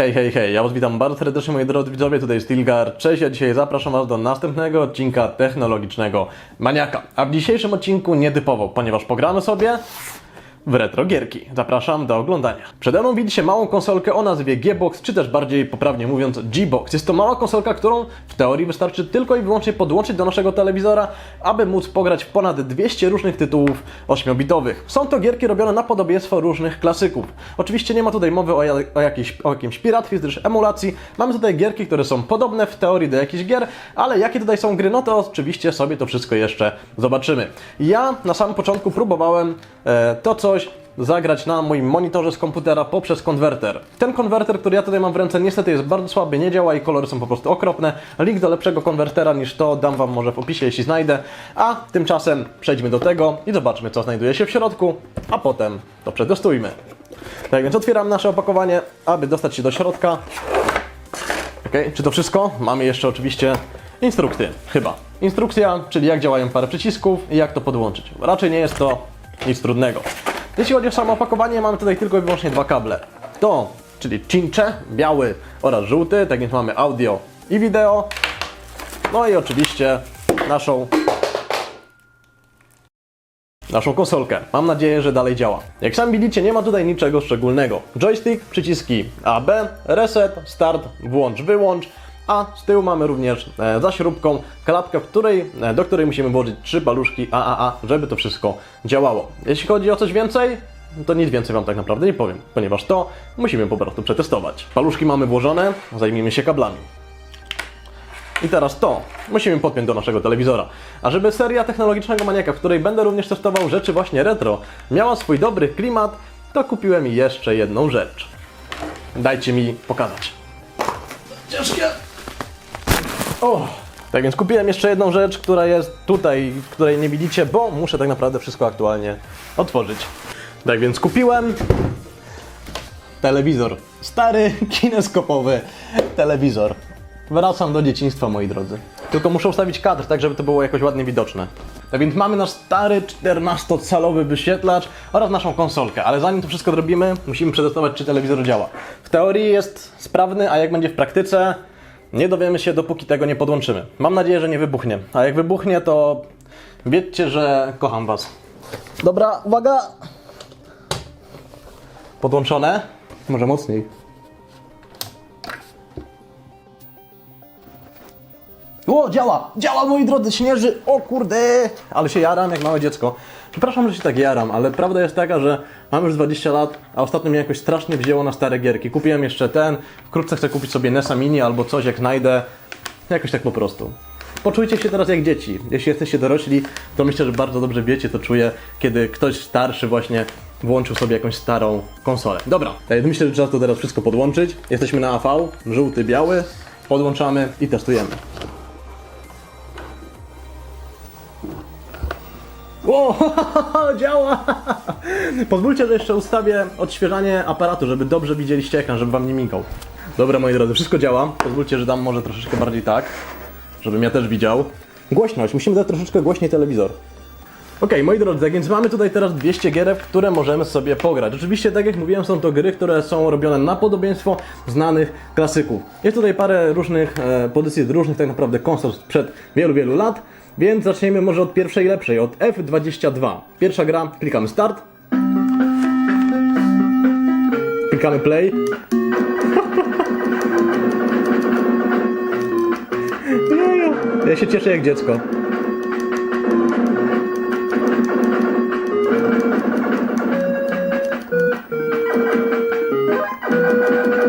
Hej, hej, hej, ja was witam bardzo serdecznie moi drodzy widzowie, tutaj jest cześć, a dzisiaj zapraszam was do następnego odcinka technologicznego Maniaka. A w dzisiejszym odcinku nietypowo, ponieważ pogramy sobie w retro gierki. Zapraszam do oglądania. Przede mną widzicie małą konsolkę o nazwie G-Box, czy też bardziej poprawnie mówiąc G-Box. Jest to mała konsolka, którą w teorii wystarczy tylko i wyłącznie podłączyć do naszego telewizora, aby móc pograć ponad 200 różnych tytułów 8-bitowych. Są to gierki robione na podobieństwo różnych klasyków. Oczywiście nie ma tutaj mowy o, o, jakiejś, o jakimś piratstwie, czy też emulacji. Mamy tutaj gierki, które są podobne w teorii do jakichś gier, ale jakie tutaj są gry, no to oczywiście sobie to wszystko jeszcze zobaczymy. Ja na samym początku próbowałem e, to coś zagrać na moim monitorze z komputera poprzez konwerter. Ten konwerter, który ja tutaj mam w ręce, niestety jest bardzo słaby, nie działa i kolory są po prostu okropne. Link do lepszego konwertera niż to dam Wam może w opisie, jeśli znajdę. A tymczasem przejdźmy do tego i zobaczmy, co znajduje się w środku, a potem to przetestujmy. Tak więc otwieram nasze opakowanie, aby dostać się do środka. Ok, czy to wszystko? Mamy jeszcze oczywiście instrukcje, chyba. Instrukcja, czyli jak działają parę przycisków i jak to podłączyć. Raczej nie jest to nic trudnego. Jeśli chodzi o samo opakowanie, mamy tutaj tylko i wyłącznie dwa kable. To, czyli cincze, biały oraz żółty, tak więc mamy audio i wideo. No i oczywiście naszą naszą konsolkę. Mam nadzieję, że dalej działa. Jak sami widzicie, nie ma tutaj niczego szczególnego. Joystick, przyciski A, B, reset, start, włącz, wyłącz, a z tyłu mamy również e, za śrubką klatkę, w której, e, do której musimy włożyć trzy paluszki AAA, żeby to wszystko działało. Jeśli chodzi o coś więcej, to nic więcej Wam tak naprawdę nie powiem, ponieważ to musimy po prostu przetestować. Paluszki mamy włożone, zajmijmy się kablami. I teraz to musimy podpiąć do naszego telewizora. A żeby seria technologicznego maniaka, w której będę również testował rzeczy właśnie retro, miała swój dobry klimat, to kupiłem jeszcze jedną rzecz. Dajcie mi pokazać. Ciężkie. O! Tak więc kupiłem jeszcze jedną rzecz, która jest tutaj, której nie widzicie, bo muszę tak naprawdę wszystko aktualnie otworzyć. Tak więc kupiłem telewizor. Stary, kineskopowy telewizor. Wracam do dzieciństwa, moi drodzy. Tylko muszę ustawić kadr, tak żeby to było jakoś ładnie widoczne. Tak więc mamy nasz stary 14-calowy wyświetlacz oraz naszą konsolkę, ale zanim to wszystko zrobimy, musimy przetestować, czy telewizor działa. W teorii jest sprawny, a jak będzie w praktyce, nie dowiemy się, dopóki tego nie podłączymy. Mam nadzieję, że nie wybuchnie, a jak wybuchnie, to wiedzcie, że kocham Was. Dobra, uwaga! Podłączone? Może mocniej. O, działa! Działa, moi drodzy, śnieży! O kurde! Ale się jaram jak małe dziecko. Przepraszam, że się tak jaram, ale prawda jest taka, że mam już 20 lat, a ostatnio mnie jakoś strasznie wzięło na stare gierki. Kupiłem jeszcze ten, wkrótce chcę kupić sobie NESa Mini albo coś, jak znajdę. Jakoś tak po prostu. Poczujcie się teraz jak dzieci. Jeśli jesteście dorośli, to myślę, że bardzo dobrze wiecie, to czuję, kiedy ktoś starszy właśnie włączył sobie jakąś starą konsolę. Dobra, e, myślę, że trzeba to teraz wszystko podłączyć. Jesteśmy na AV, żółty, biały. Podłączamy i testujemy. Działa! Pozwólcie, że jeszcze ustawię odświeżanie aparatu, żeby dobrze widzieliście ekran, żeby wam nie migał. Dobra, moi drodzy, wszystko działa. Pozwólcie, że dam może troszeczkę bardziej tak, żebym ja też widział. Głośność, musimy dać troszeczkę głośniej telewizor. Ok, moi drodzy, więc mamy tutaj teraz 200 gier, w które możemy sobie pograć. Oczywiście, tak jak mówiłem, są to gry, które są robione na podobieństwo znanych klasyków. Jest tutaj parę różnych e, pozycji różnych tak naprawdę konsol sprzed wielu, wielu lat, więc zaczniemy może od pierwszej lepszej, od F22. Pierwsza gra, klikamy start. Klikamy play. Ja się cieszę jak dziecko.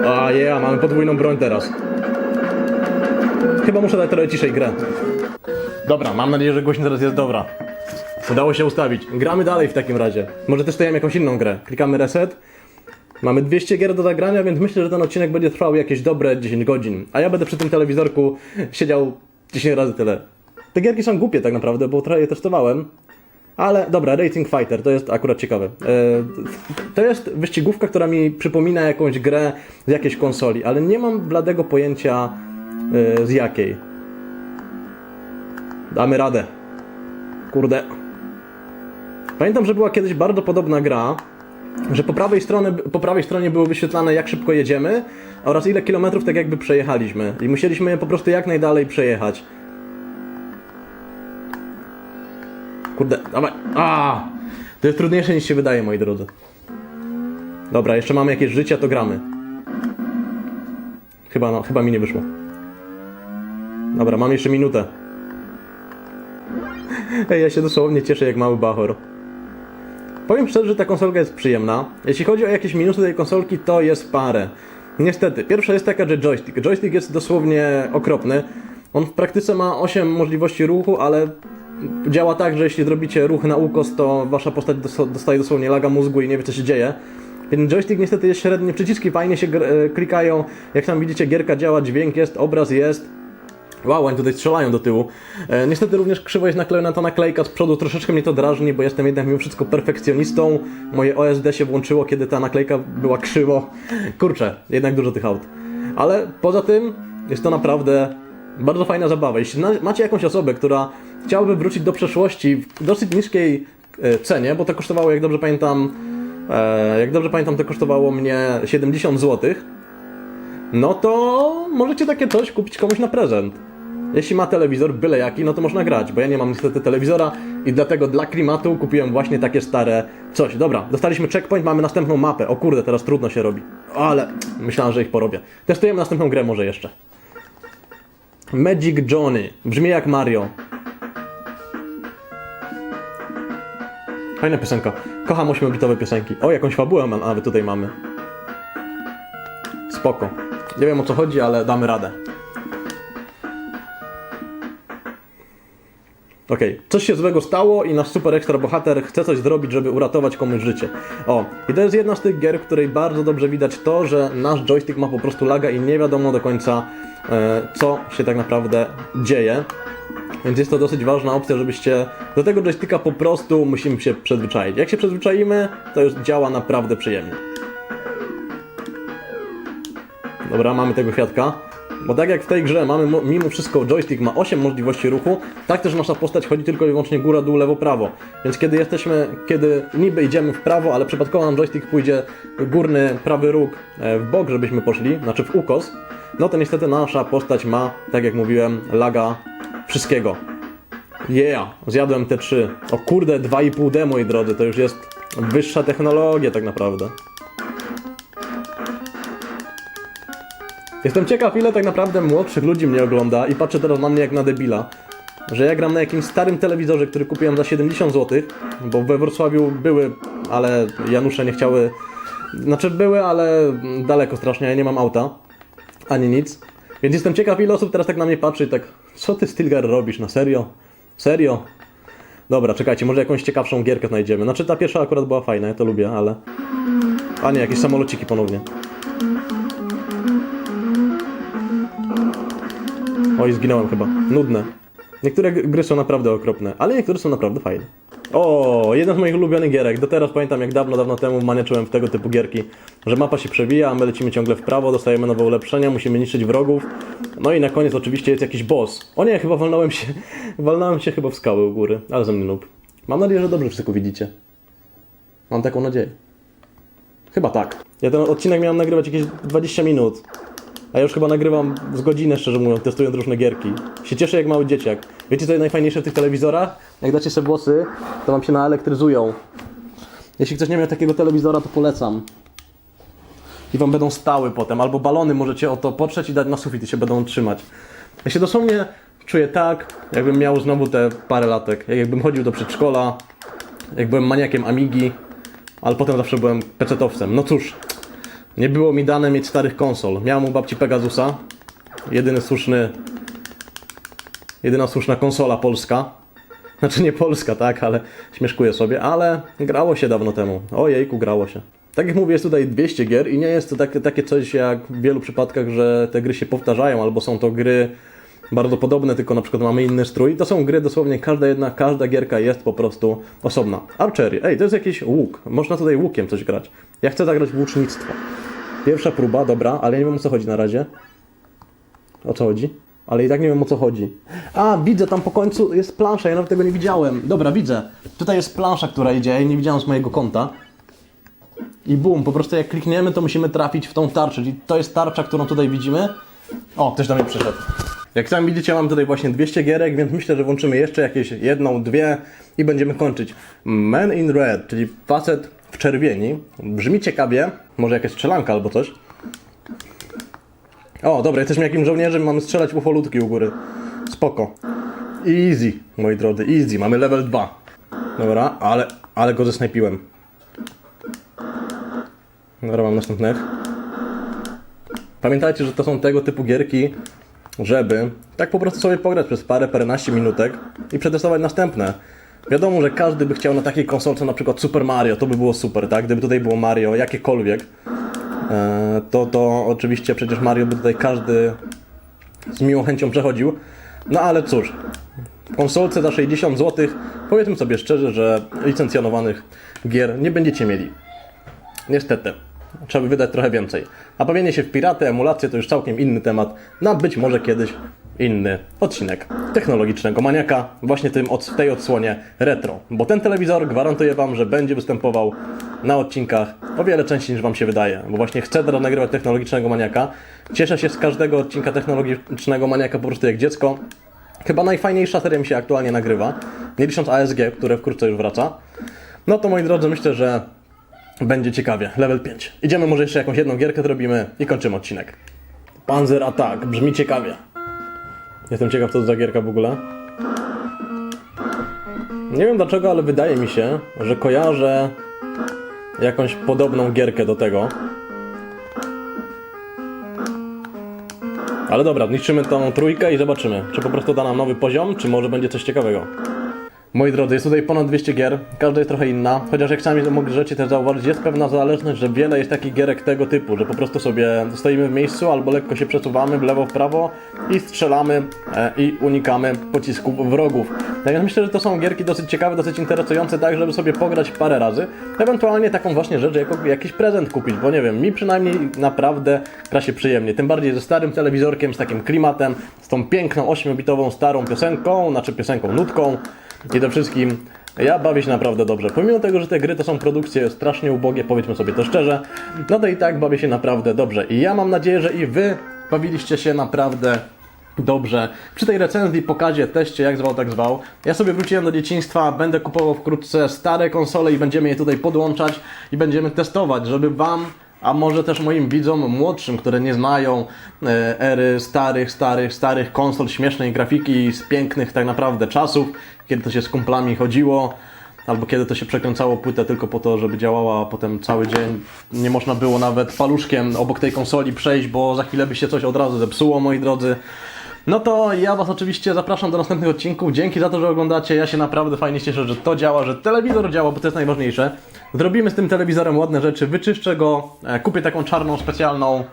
A ja, mamy podwójną broń teraz. Chyba muszę dać trochę ciszej grę. Dobra, mam nadzieję, że głośno teraz jest dobra. Udało się ustawić. Gramy dalej w takim razie. Może testujemy jakąś inną grę. Klikamy reset. Mamy 200 gier do zagrania, więc myślę, że ten odcinek będzie trwał jakieś dobre 10 godzin. A ja będę przy tym telewizorku siedział 10 razy tyle. Te gierki są głupie tak naprawdę, bo trochę je testowałem. Ale dobra, Racing Fighter, to jest akurat ciekawe. E, to jest wyścigówka, która mi przypomina jakąś grę z jakiejś konsoli, ale nie mam bladego pojęcia e, z jakiej. Damy radę. Kurde. Pamiętam, że była kiedyś bardzo podobna gra, że po prawej, strony, po prawej stronie było wyświetlane jak szybko jedziemy oraz ile kilometrów tak jakby przejechaliśmy. I musieliśmy po prostu jak najdalej przejechać. Kurde, dawaj. A! To jest trudniejsze niż się wydaje, moi drodzy. Dobra, jeszcze mamy jakieś życie, to gramy. Chyba, no, chyba mi nie wyszło. Dobra, mam jeszcze minutę. Ja się dosłownie cieszę jak mały bachor. Powiem szczerze, że ta konsolka jest przyjemna. Jeśli chodzi o jakieś minusy tej konsolki, to jest parę. Niestety, pierwsza jest taka, że joystick. Joystick jest dosłownie okropny. On w praktyce ma 8 możliwości ruchu, ale działa tak, że jeśli zrobicie ruch na ukos, to wasza postać dos- dostaje dosłownie laga mózgu i nie wie co się dzieje. Ten joystick niestety jest średni, przyciski fajnie się e, klikają. Jak tam widzicie, gierka działa, dźwięk jest, obraz jest. Wow, oni tutaj strzelają do tyłu. E, niestety również krzywo jest naklejona ta naklejka z przodu, troszeczkę mnie to drażni, bo jestem jednak mimo wszystko perfekcjonistą. Moje OSD się włączyło, kiedy ta naklejka była krzywo. Kurczę, jednak dużo tych aut. Ale poza tym jest to naprawdę bardzo fajna zabawa. Jeśli macie jakąś osobę, która chciałaby wrócić do przeszłości w dosyć niskiej e, cenie, bo to kosztowało, jak dobrze pamiętam, e, jak dobrze pamiętam, to kosztowało mnie 70 zł, no to możecie takie coś kupić komuś na prezent. Jeśli ma telewizor, byle jaki, no to można grać, bo ja nie mam niestety telewizora i dlatego dla klimatu kupiłem właśnie takie stare coś. Dobra, dostaliśmy checkpoint, mamy następną mapę. O kurde, teraz trudno się robi. Ale myślałem, że ich porobię. Testujemy następną grę może jeszcze. Magic Johnny. Brzmi jak Mario. Fajna piosenka. Kocham 8-bitowe piosenki. O, jakąś fabułę nawet tutaj mamy. Spoko. Nie wiem o co chodzi, ale damy radę. Okej, coś się złego stało i nasz super ekstra bohater chce coś zrobić, żeby uratować komuś życie. O, i to jest jedna z tych gier, w której bardzo dobrze widać to, że nasz joystick ma po prostu laga i nie wiadomo do końca, e, co się tak naprawdę dzieje. Więc jest to dosyć ważna opcja, żebyście do tego joysticka po prostu musimy się przyzwyczaić. Jak się przyzwyczaimy, to już działa naprawdę przyjemnie. Dobra, mamy tego kwiatka. Bo tak jak w tej grze mamy mo- mimo wszystko joystick ma 8 możliwości ruchu, tak też nasza postać chodzi tylko i wyłącznie góra, dół, lewo, prawo. Więc kiedy jesteśmy, kiedy niby idziemy w prawo, ale przypadkowo nam joystick pójdzie górny, prawy róg e, w bok, żebyśmy poszli, znaczy w ukos, no to niestety nasza postać ma, tak jak mówiłem, laga wszystkiego. Yeah, zjadłem te trzy. O kurde, 2,5D moi drodzy, to już jest wyższa technologia tak naprawdę. Jestem ciekaw, ile tak naprawdę młodszych ludzi mnie ogląda i patrzę teraz na mnie jak na debila. Że ja gram na jakimś starym telewizorze, który kupiłem za 70 zł, bo we Wrocławiu były, ale Janusze nie chciały. Znaczy były, ale daleko strasznie, ja nie mam auta. Ani nic. Więc jestem ciekaw, ile osób teraz tak na mnie patrzy i tak, co ty Stilgar robisz, na serio? Serio? Dobra, czekajcie, może jakąś ciekawszą gierkę znajdziemy. Znaczy ta pierwsza akurat była fajna, ja to lubię, ale... A nie, jakieś samolociki ponownie. Oj, zginąłem chyba. Nudne. Niektóre gry są naprawdę okropne, ale niektóre są naprawdę fajne. O, jeden z moich ulubionych gierek. Do teraz pamiętam, jak dawno, dawno temu maniaczyłem w tego typu gierki, że mapa się przewija, a my lecimy ciągle w prawo, dostajemy nowe ulepszenia, musimy niszczyć wrogów. No i na koniec oczywiście jest jakiś boss. O nie, chyba walnąłem się, walnąłem się chyba w skały u góry, ale ze mnie noob. Mam nadzieję, że dobrze wszystko widzicie. Mam taką nadzieję. Chyba tak. Ja ten odcinek miałem nagrywać jakieś 20 minut. A ja już chyba nagrywam z godzinę, szczerze mówiąc, testując różne gierki. Się cieszę jak mały dzieciak. Wiecie co jest najfajniejsze w tych telewizorach? Jak dacie sobie włosy, to wam się naelektryzują. Jeśli ktoś nie miał takiego telewizora, to polecam. I wam będą stały potem. Albo balony możecie o to potrzeć i dać na sufit i się będą trzymać. Ja się dosłownie czuję tak, jakbym miał znowu te parę latek. Jak Jakbym chodził do przedszkola, jak byłem maniakiem Amigi, ale potem zawsze byłem pecetowcem. No cóż, nie było mi dane mieć starych konsol. Miałem u babci Pegasusa. Jedyny słuszny. Jedyna słuszna konsola polska. Znaczy nie polska, tak, ale śmieszkuję sobie, ale grało się dawno temu. Ojejku, grało się. Tak jak mówię, jest tutaj 200 gier i nie jest to takie, takie coś jak w wielu przypadkach, że te gry się powtarzają, albo są to gry bardzo podobne, tylko na przykład mamy inny strój. To są gry dosłownie, każda jedna, każda gierka jest po prostu osobna. Archery, ej, to jest jakiś łuk. Można tutaj łukiem coś grać. Ja chcę zagrać w łucznictwo. Pierwsza próba, dobra, ale nie wiem o co chodzi na razie. O co chodzi? Ale i tak nie wiem o co chodzi. A, widzę, tam po końcu jest plansza, ja nawet tego nie widziałem. Dobra, widzę. Tutaj jest plansza, która idzie, ja nie widziałem z mojego konta. i bum, po prostu jak klikniemy, to musimy trafić w tą tarczę, czyli to jest tarcza, którą tutaj widzimy. O, ktoś do mnie przyszedł. Jak sami widzicie, mam tutaj właśnie 200 gierek, więc myślę, że włączymy jeszcze jakieś jedną, dwie i będziemy kończyć. Man in Red, czyli facet w czerwieni. Brzmi ciekawie, może jakaś strzelanka albo coś. O, dobra, jesteśmy jakimś żołnierzem, mamy strzelać ufolutki u góry. Spoko. Easy, moi drodzy, easy. Mamy level 2. Dobra, ale, ale go zesnajpiłem. Dobra, mam następnych. Pamiętajcie, że to są tego typu gierki, żeby tak po prostu sobie pograć przez parę, paręnaście minutek i przetestować następne. Wiadomo, że każdy by chciał na takiej konsolce na przykład Super Mario, to by było super, tak? Gdyby tutaj było Mario, jakiekolwiek, e, to, to oczywiście przecież Mario by tutaj każdy z miłą chęcią przechodził. No ale cóż, w konsolce za 60 zł, powiedzmy sobie szczerze, że licencjonowanych gier nie będziecie mieli. Niestety. Trzeba by wydać trochę więcej. A bawienie się w piraty, emulacje to już całkiem inny temat. Na być może kiedyś inny odcinek technologicznego maniaka, właśnie tym, od, tej odsłonie retro. Bo ten telewizor gwarantuję Wam, że będzie występował na odcinkach o wiele częściej niż Wam się wydaje. Bo właśnie chcę teraz nagrywać technologicznego maniaka. Cieszę się z każdego odcinka technologicznego maniaka po prostu jak dziecko. Chyba najfajniejsza seria mi się aktualnie nagrywa. Nie licząc ASG, które wkrótce już wraca. No to moi drodzy, myślę, że będzie ciekawie. Level 5. Idziemy może jeszcze jakąś jedną gierkę zrobimy i kończymy odcinek. Panzer Attack. Brzmi ciekawie. Jestem ciekaw, co to za gierka w ogóle. Nie wiem dlaczego, ale wydaje mi się, że kojarzę jakąś podobną gierkę do tego. Ale dobra, niszczymy tą trójkę i zobaczymy, czy po prostu da nam nowy poziom, czy może będzie coś ciekawego. Moi drodzy, jest tutaj ponad 200 gier, każda jest trochę inna, chociaż jak sami możecie też zauważyć, jest pewna zależność, że wiele jest takich gierek tego typu, że po prostu sobie stoimy w miejscu albo lekko się przesuwamy w lewo, w prawo i strzelamy e, i unikamy pocisków wrogów. Tak myślę, że to są gierki dosyć ciekawe, dosyć interesujące, tak żeby sobie pograć parę razy, ewentualnie taką właśnie rzecz, jako jakiś prezent kupić, bo nie wiem, mi przynajmniej naprawdę gra się przyjemnie, tym bardziej ze starym telewizorkiem, z takim klimatem, z tą piękną 8-bitową starą piosenką, znaczy piosenką, nutką, i to wszystkim ja bawię się naprawdę dobrze. Pomimo tego, że te gry to są produkcje strasznie ubogie, powiedzmy sobie to szczerze, no to i tak bawię się naprawdę dobrze. I ja mam nadzieję, że i wy bawiliście się naprawdę dobrze. Przy tej recenzji, pokazie, teście, jak zwał, tak zwał. Ja sobie wróciłem do dzieciństwa, będę kupował wkrótce stare konsole i będziemy je tutaj podłączać i będziemy testować, żeby wam a może też moim widzom młodszym, które nie znają e, ery starych, starych, starych konsol, śmiesznej grafiki z pięknych tak naprawdę czasów, kiedy to się z kumplami chodziło, albo kiedy to się przekręcało płytę tylko po to, żeby działała, a potem cały dzień nie można było nawet paluszkiem obok tej konsoli przejść, bo za chwilę by się coś od razu zepsuło, moi drodzy. No to ja Was oczywiście zapraszam do następnych odcinków. Dzięki za to, że oglądacie. Ja się naprawdę fajnie cieszę, że to działa, że telewizor działa, bo to jest najważniejsze. Zrobimy z tym telewizorem ładne rzeczy, wyczyszczę go, e, kupię taką czarną specjalną.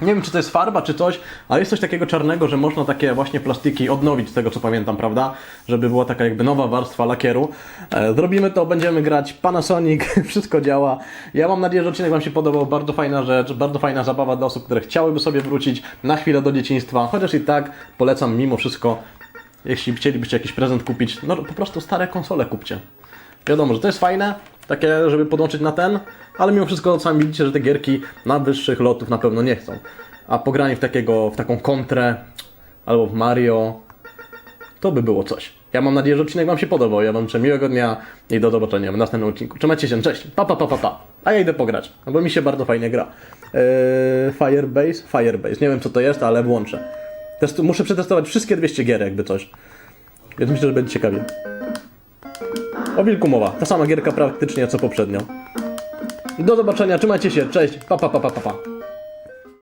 Nie wiem, czy to jest farba, czy coś, ale jest coś takiego czarnego, że można takie właśnie plastiki odnowić, z tego co pamiętam, prawda? Żeby była taka jakby nowa warstwa lakieru. E, Zrobimy to, będziemy grać Panasonic, wszystko działa. Ja mam nadzieję, że odcinek Wam się podobał. Bardzo fajna rzecz, bardzo fajna zabawa dla osób, które chciałyby sobie wrócić na chwilę do dzieciństwa. Chociaż i tak polecam mimo wszystko, jeśli chcielibyście jakiś prezent kupić, no po prostu stare konsole kupcie. Wiadomo, że to jest fajne, takie, żeby podłączyć na ten, ale mimo wszystko sami widzicie, że te gierki na wyższych lotów na pewno nie chcą. A pogranie w, takiego, w taką kontrę albo w Mario, to by było coś. Ja mam nadzieję, że odcinek Wam się podobał. Ja Wam życzę miłego dnia i do zobaczenia w następnym odcinku. Trzymajcie się, cześć. Pa, pa, pa, pa, pa. A ja idę pograć, bo mi się bardzo fajnie gra. Eee, Firebase? Firebase. Nie wiem co to jest, ale włączę. Testu- muszę przetestować wszystkie 200 gier, jakby coś. Więc myślę, że będzie ciekawie. O wilku mowa. Ta sama gierka praktycznie co poprzednio. Do zobaczenia, trzymajcie się, cześć, pa pa pa pa pa. pa.